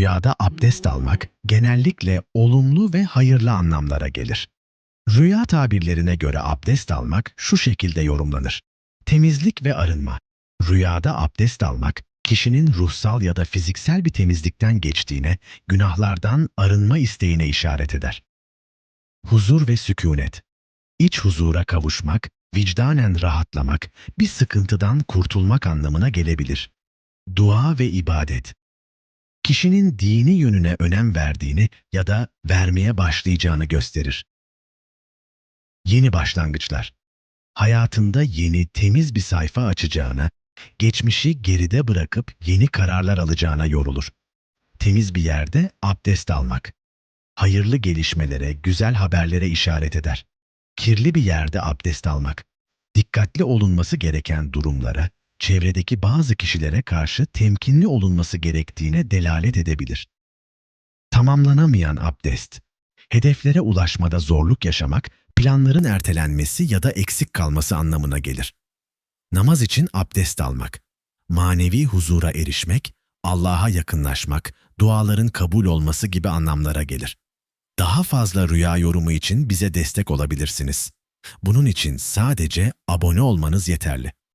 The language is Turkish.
Rüyada abdest almak genellikle olumlu ve hayırlı anlamlara gelir. Rüya tabirlerine göre abdest almak şu şekilde yorumlanır. Temizlik ve arınma. Rüyada abdest almak, kişinin ruhsal ya da fiziksel bir temizlikten geçtiğine, günahlardan arınma isteğine işaret eder. Huzur ve sükunet. İç huzura kavuşmak, vicdanen rahatlamak, bir sıkıntıdan kurtulmak anlamına gelebilir. Dua ve ibadet. Kişinin dini yönüne önem verdiğini ya da vermeye başlayacağını gösterir. Yeni başlangıçlar. Hayatında yeni, temiz bir sayfa açacağına, geçmişi geride bırakıp yeni kararlar alacağına yorulur. Temiz bir yerde abdest almak. Hayırlı gelişmelere, güzel haberlere işaret eder. Kirli bir yerde abdest almak. Dikkatli olunması gereken durumlara, çevredeki bazı kişilere karşı temkinli olunması gerektiğine delalet edebilir. Tamamlanamayan abdest. Hedeflere ulaşmada zorluk yaşamak, planların ertelenmesi ya da eksik kalması anlamına gelir. Namaz için abdest almak. Manevi huzura erişmek, Allah'a yakınlaşmak, duaların kabul olması gibi anlamlara gelir. Daha fazla rüya yorumu için bize destek olabilirsiniz. Bunun için sadece abone olmanız yeterli.